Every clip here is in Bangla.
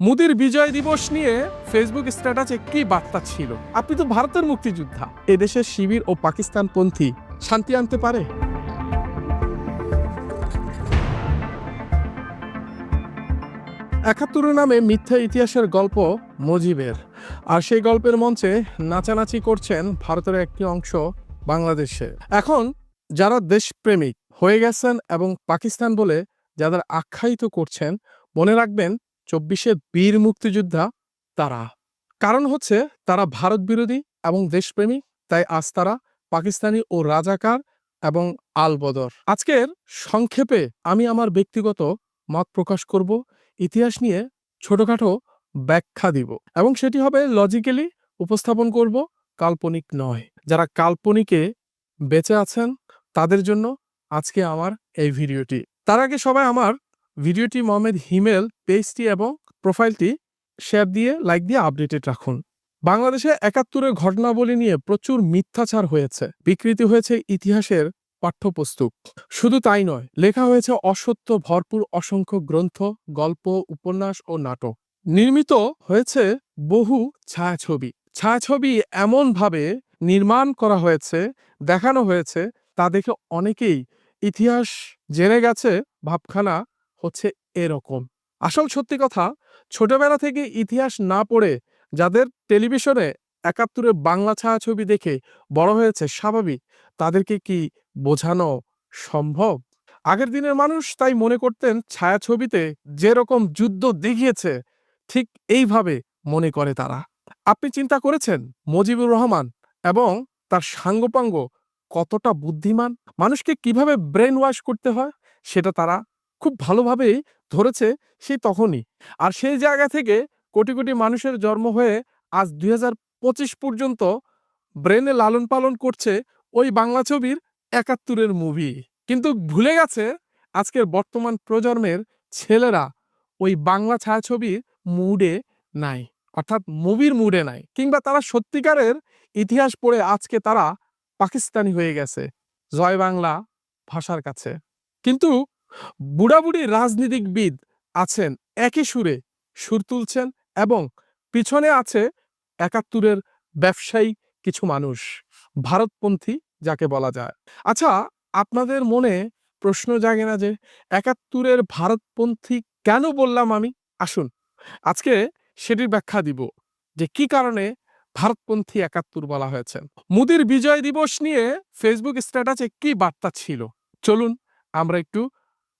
মোদির বিজয় দিবস নিয়ে ফেসবুক স্ট্যাটাসে কি বার্তা ছিল? আপনি তো ভারতের মুক্তিযোদ্ধা। এদেশের শিবির ও পাকিস্তানপন্থী শান্তি আনতে পারে? একাত্তরের নামে মিথ্যা ইতিহাসের গল্প মজিবের। আর সেই গল্পের মঞ্চে নাচানাচি করছেন ভারতের একটি অংশ বাংলাদেশে। এখন যারা দেশপ্রেমিক হয়ে গেছেন এবং পাকিস্তান বলে যাদের আখ্যায়িত করছেন, মনে রাখবেন চব্বিশে বীর মুক্তিযোদ্ধা তারা। কারণ হচ্ছে তারা ভারত বিরোধী এবং দেশপ্রেমী, তাই আজ তারা পাকিস্তানি ও রাজাকার এবং আলবদর আজকের সংক্ষেপে আমি আমার ব্যক্তিগত মত প্রকাশ করব, ইতিহাস নিয়ে ছোটখাটো ব্যাখ্যা দিব এবং সেটি হবে লজিক্যালি উপস্থাপন করব, কাল্পনিক নয়। যারা কাল্পনিকে বেঁচে আছেন, তাদের জন্য আজকে আমার এই ভিডিওটি। তার আগে সবাই আমার ভিডিওটি মোহাম্মদ হিমেল, পেজটি এবং প্রোফাইলটি শেয়ার দিয়ে লাইক দিয়ে আপডেটেড রাখুন। বাংলাদেশে একাত্তরের ঘটনাবলী নিয়ে প্রচুর মিথ্যাচার হয়েছে। বিকৃতি হয়েছে ইতিহাসের পাঠ্যপুস্তক। শুধু তাই নয়, লেখা হয়েছে অসত্য, ভরপুর, অসংখ্য গ্রন্থ, গল্প, উপন্যাস ও নাটক। নির্মিত হয়েছে বহু ছায়াছবি। ছায়াছবি এমনভাবে নির্মাণ করা হয়েছে, দেখানো হয়েছে, তা দেখে অনেকেই ইতিহাস জেনে গেছে, ভাবখানা হচ্ছে এরকম। আসল সত্যি কথা, ছোটবেলা থেকে ইতিহাস না পড়ে যাদের টেলিভিশনে একাত্তরে বাংলা ছায়াছবি দেখে বড় হয়েছে স্বাভাবিক, তাদেরকে কি বোঝানো সম্ভব? আগের দিনের মানুষ তাই মনে করতেন ছায়াছবিতে যেরকম যুদ্ধ দেখিয়েছে, ঠিক এইভাবে মনে করে তারা। আপনি চিন্তা করেছেন মজিবুর রহমান এবং তার সাঙ্গপাঙ্গ কতটা বুদ্ধিমান? মানুষকে কীভাবে ব্রেন ওয়াশ করতে হয়, সেটা তারা খুব ভালোভাবেই ধরেছে সেই তখনই। আর সেই জায়গা থেকে কোটি কোটি মানুষের জন্ম হয়ে আজ দুই হাজার পঁচিশ পর্যন্ত ব্রেনে লালন পালন করছে ওই বাংলা ছবির একাত্তরের মুভি কিন্তু ভুলে গেছে আজকের বর্তমান প্রজন্মের ছেলেরা ওই বাংলা ছায়াছবির মুডে নাই। অর্থাৎ মুভির মুডে নাই। কিংবা তারা সত্যিকারের ইতিহাস পড়ে আজকে তারা পাকিস্তানি হয়ে গেছে। জয় বাংলা ভাষার কাছে। কিন্তু বুড়াবুড়ি রাজনীতিকবিদ আছেন একই সুরে সুর তুলছেন এবং পিছনে আছে একাত্তরের ব্যবসায়ী কিছু মানুষ, ভারতপন্থী যাকে বলা যায়। আচ্ছা আপনাদের মনে প্রশ্ন জাগে না যে একাত্তরের ভারতপন্থী কেন বললাম আমি? আসুন, আজকে সেটির ব্যাখ্যা দিব যে কি কারণে ভারতপন্থী একাত্তর বলা হয়েছে। মোদির বিজয় দিবস নিয়ে ফেসবুক স্ট্যাটাসে কি বার্তা ছিল? চলুন, আমরা একটু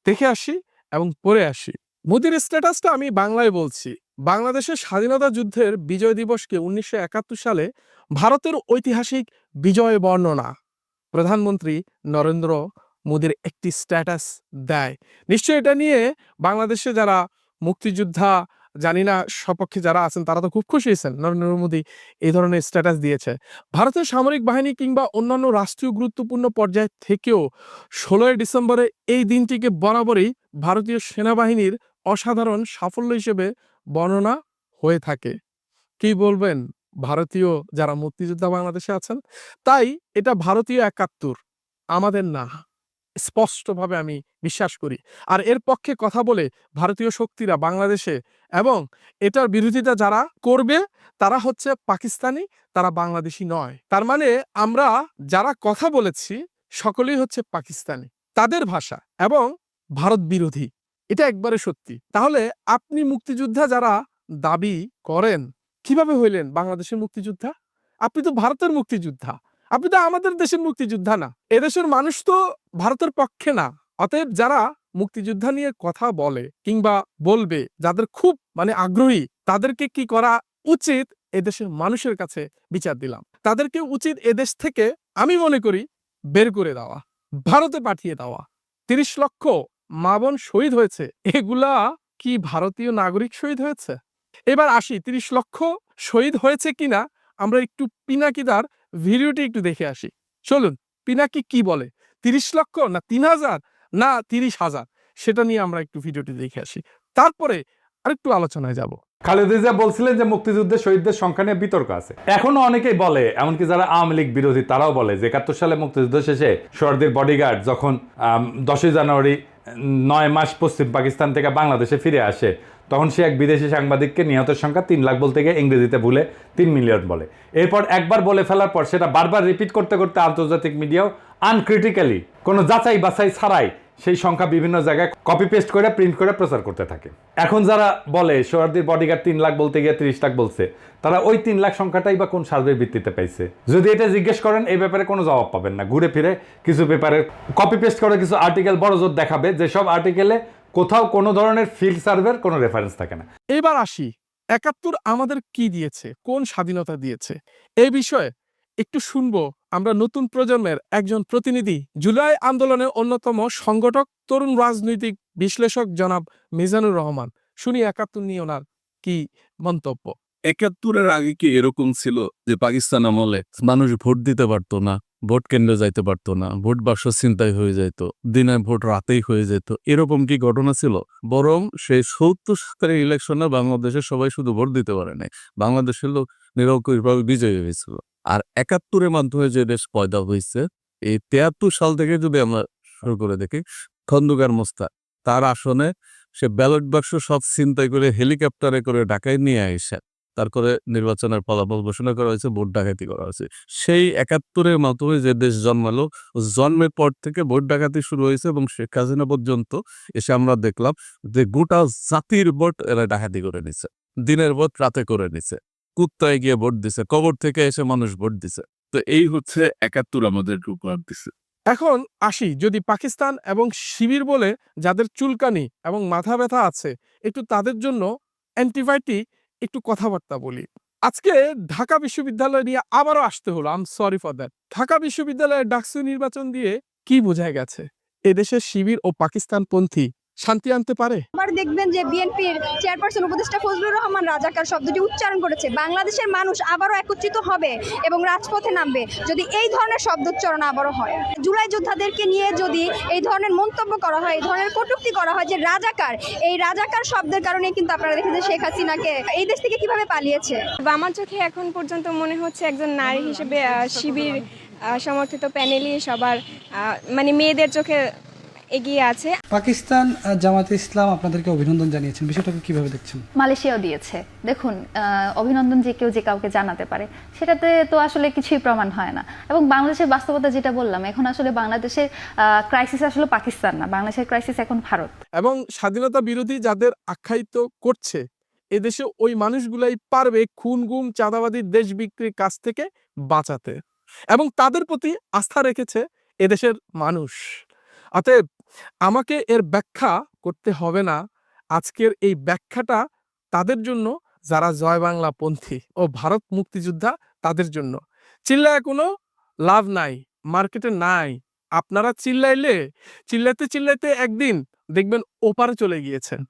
দেখে আসি এবং পড়ে আসি। মোদির স্ট্যাটাসটা আমি বাংলায় বলছি। বাংলাদেশের স্বাধীনতা যুদ্ধের বিজয় দিবসকে উনিশশো একাত্তর সালে ভারতের ঐতিহাসিক বিজয় বর্ণনা প্রধানমন্ত্রী নরেন্দ্র মোদীর একটি স্ট্যাটাস দেয়। নিশ্চয় এটা নিয়ে বাংলাদেশে যারা মুক্তিযোদ্ধা জানি না সপক্ষে যারা আছেন তারা তো খুব খুশি হয়েছেন। নরেন্দ্র মোদী এই ধরনের স্ট্যাটাস দিয়েছে। ভারতের সামরিক বাহিনী কিংবা অন্যান্য রাষ্ট্রীয় গুরুত্বপূর্ণ পর্যায় থেকেও ষোলোই ডিসেম্বরে এই দিনটিকে বরাবরই ভারতীয় সেনাবাহিনীর অসাধারণ সাফল্য হিসেবে বর্ণনা হয়ে থাকে। কি বলবেন? ভারতীয় যারা মুক্তিযোদ্ধা বাংলাদেশে আছেন, তাই এটা ভারতীয় একাত্তর। আমাদের না। স্পষ্টভাবে আমি বিশ্বাস করি। আর এর পক্ষে কথা বলে ভারতীয় শক্তিরা বাংলাদেশে এবং এটার বিরোধিতা যারা করবে, তারা হচ্ছে পাকিস্তানি, তারা বাংলাদেশি নয়। তার মানে আমরা যারা কথা বলেছি, সকলেই হচ্ছে পাকিস্তানি। তাদের ভাষা এবং ভারত বিরোধী। এটা একবারে সত্যি। তাহলে আপনি মুক্তিযোদ্ধা যারা দাবি করেন, কীভাবে হইলেন বাংলাদেশের মুক্তিযোদ্ধা? আপনি তো ভারতের মুক্তিযোদ্ধা। আপনি তো আমাদের দেশের মুক্তিযোদ্ধা না। এদেশের মানুষ তো ভারতের পক্ষে না। অতএব যারা মুক্তিযোদ্ধা নিয়ে কথা বলে কিংবা বলবে, যাদের খুব মানে আগ্রহী, তাদেরকে কি করা উচিত? এদেশের মানুষের কাছে বিচার দিলাম। তাদেরকে উচিত এদেশ থেকে, আমি মনে করি, বের করে দেওয়া, ভারতে পাঠিয়ে দেওয়া। তিরিশ লক্ষ মা বোন শহীদ হয়েছে। এগুলা কি ভারতীয় নাগরিক শহীদ হয়েছে? এবার আসি, তিরিশ লক্ষ শহীদ হয়েছে কিনা? আমরা একটু পিনাকিদার ভিডিওটি একটু দেখে আসি। চলুন, পিনাকি কি বলে? তিরিশ লক্ষ না তিন হাজার? না, তিরিশ হাজার। সেটা নিয়ে আমরা একটু ভিডিওটি দেখে আসি। তারপরে আরেকটু আলোচনায় যাব। খালেদা জিয়া বলছিলেন যে মুক্তিযুদ্ধে শহীদদের সংখ্যা নিয়ে বিতর্ক আছে। এখনও অনেকেই বলে, এমনকি যারা আওয়ামী লীগ বিরোধী, তারাও বলে যে একাত্তর সালে মুক্তিযুদ্ধ শেষে শহরদের বডিগার্ড যখন দশই জানুয়ারি নয় মাস পশ্চিম পাকিস্তান থেকে বাংলাদেশে ফিরে আসে তখন সে এক বিদেশি সাংবাদিককে নিহতের সংখ্যা তিন লাখ বলতে গিয়ে ইংরেজিতে ভুলে তিন মিলিয়ন বলে। এরপর একবার বলে ফেলার পর সেটা বারবার রিপিট করতে করতে আন্তর্জাতিক মিডিয়াও আনক্রিটিক্যালি কোনো যাচাই বাছাই ছাড়াই সেই সংখ্যা বিভিন্ন জায়গায় কপি পেস্ট করে প্রিন্ট করে প্রচার করতে থাকে। এখন যারা বলে সোহার্দির বডিগার্ড তিন লাখ বলতে গিয়ে তিরিশ লাখ বলছে, তারা ওই তিন লাখ সংখ্যাটাই বা কোন সার্ভের ভিত্তিতে পাইছে? যদি এটা জিজ্ঞেস করেন এই ব্যাপারে কোনো জবাব পাবেন না। ঘুরে ফিরে কিছু পেপারে কপি পেস্ট করে কিছু আর্টিকেল বড় জোর দেখাবে, যেসব আর্টিকেলে কোথাও কোনো ধরনের ফিল্ড সার্ভের কোনো রেফারেন্স থাকে না। এবার আসি একাত্তর আমাদের কি দিয়েছে? কোন স্বাধীনতা দিয়েছে? এই বিষয়ে একটু শুনব আমরা নতুন প্রজন্মের একজন প্রতিনিধি জুলাই আন্দোলনের অন্যতম সংগঠক তরুণ রাজনৈতিক বিশ্লেষক জনাব মিজানুর রহমান। শুনি একাত্তর নিয়ে ওনার কি মন্তব্য? একাত্তরের আগে কি এরকম ছিল যে পাকিস্তান আমলে মানুষ ভোট দিতে পারতো না? ভোট কেন্দ্রে যাইতে পারতো না, ভোট বাক্স চিন্তায় হয়ে যেত দিনে ভোট রাতেই হয়ে যেত। এরকম কি ঘটনা ছিল? বরং সেই সত্তর সালের ইলেকশনে বাংলাদেশের সবাই শুধু ভোট দিতে পারে নাই, বাংলাদেশের লোক নিরঙ্কুশভাবে বিজয়ী হয়েছিল। আর একাত্তরের মাধ্যমে যে দেশ পয়দা হয়েছে, এই তেয়াত্তর সাল থেকে যদি আমরা শুরু করে দেখি, খন্দকার মোস্তাক, তার আসনে সে ব্যালট বাক্স সব চিন্তাই করে হেলিকপ্টারে করে ঢাকায় নিয়ে আসে। তারপরে নির্বাচনের ফলাফল ঘোষণা করা হয়েছে, ভোট ডাকাতি করা হয়েছে। সেই একাত্তরের মাধ্যমে যে দেশ জন্মালো, জন্মের পর থেকে ভোট ডাকাতি শুরু হয়েছে এবং শেখ হাসিনা পর্যন্ত এসে আমরা দেখলাম যে গোটা জাতির ভোট এরা ডাকাতি করে নিছে, দিনের ভোট রাতে করে নিছে। কুত্তায় গিয়ে ভোট দিছে, কবর থেকে এসে মানুষ ভোট দিছে। তো এই হচ্ছে একাত্তর আমাদের উপহার দিছে। এখন আসি, যদি পাকিস্তান এবং শিবির বলে যাদের চুলকানি এবং মাথা ব্যথা আছে, একটু তাদের জন্য অ্যান্টিবায়োটিক একটু কথাবার্তা বলি। আজকে ঢাকা বিশ্ববিদ্যালয় নিয়ে আবারও আসতে হলো। আম সরি ফর দ্যাট ঢাকা বিশ্ববিদ্যালয়ের ডাকসু নির্বাচন দিয়ে কি বোঝা গেছে? এদেশের শিবির ও পাকিস্তানপন্থী শান্তি আনতে পারে? আবার দেখবেন যে বিএনপির চেয়ারপারসন উপদেষ্টা ফজলুর রহমান রাজাকার শব্দটি উচ্চারণ করেছে। বাংলাদেশের মানুষ আবারও একত্রিত হবে এবং রাজপথে নামবে যদি এই ধরনের শব্দোচ্চারণ আবারও হয়। জুলাই যোদ্ধাদেরকে নিয়ে যদি এই ধরনের মন্তব্য করা হয় এই ধরনের কটুক্তি করা হয় যে রাজাকার এই রাজাকার শব্দের কারণে কিন্তু আপনারা দেখেছেন শেখ হাসিনাকে এই দেশ থেকে কীভাবে পালিয়েছে? আমার চোখে এখন পর্যন্ত মনে হচ্ছে একজন নারী হিসেবে শিবির সমর্থিত প্যানেলই সবার মানে মেয়েদের চোখে এগিয়ে আছে। পাকিস্তান জামাতে ইসলাম আপনাদেরকে অভিনন্দন জানিয়েছেন। বিষয়টাকে কীভাবে দেখছেন? মালয়েশিয়াও দিয়েছে। দেখুন আহ, অভিনন্দন যে কেউ যে কাউকে জানাতে পারে। সেটাতে তো আসলে কিছুই প্রমাণ হয় না। এবং বাংলাদেশের বাস্তবতা যেটা বললাম এখন আসলে বাংলাদেশের ক্রাইসিস আসলে পাকিস্তান না। বাংলাদেশের ক্রাইসিস এখন ভারত। এবং স্বাধীনতা বিরোধী যাদের আখ্যায়িত করছে এদেশে ওই মানুষগুলাই পারবে খুন গুম চাঁদাবাদী দেশ বিক্রির কাছ থেকে বাঁচাতে। এবং তাদের প্রতি আস্থা রেখেছে এদেশের মানুষ। অতএব আমাকে এর ব্যাখ্যা করতে হবে না। আজকের এই ব্যাখ্যাটা তাদের জন্য, যারা জয় বাংলা পন্থী ও ভারত মুক্তিযোদ্ধা, তাদের জন্য। চিল্লায় কোনো লাভ নাই, মার্কেটে নাই। আপনারা চিল্লাইলে, চিল্লাইতে চিল্লাইতে একদিন দেখবেন ওপারে চলে গিয়েছেন।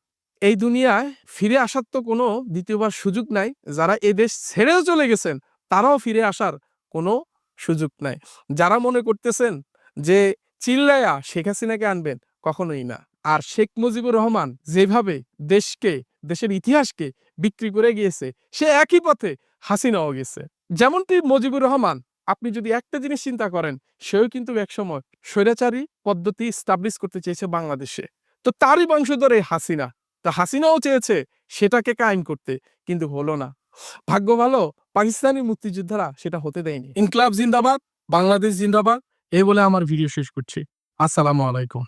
এই দুনিয়ায় ফিরে আসার তো কোনো দ্বিতীয়বার সুযোগ নাই। যারা এ দেশ ছেড়েও চলে গেছেন, তারাও ফিরে আসার কোনো সুযোগ নাই। যারা মনে করতেছেন যে চিল্লায়া শেখ হাসিনাকে আনবেন কখনোই না। আর শেখ মুজিবুর রহমান যেভাবে দেশকে, দেশের ইতিহাসকে বিক্রি করে গিয়েছে, সে একই পথে হাসিনাও গেছে। যেমনটি মুজিবুর রহমান, আপনি যদি একটা জিনিস চিন্তা করেন, সেও কিন্তু একসময় স্বৈরাচারী পদ্ধতি স্টাবলিশ করতে চেয়েছে বাংলাদেশে। তো তারই বংশধর হাসিনা। তা হাসিনাও চেয়েছে সেটাকে কায়েম করতে, কিন্তু হলো না। ভাগ্য ভালো, পাকিস্তানি মুক্তিযোদ্ধারা সেটা হতে দেয়নি। ইনকলাব জিন্দাবাদ, বাংলাদেশ জিন্দাবাদ। এই বলে আমার ভিডিও শেষ করছি। আসসালামু আলাইকুম।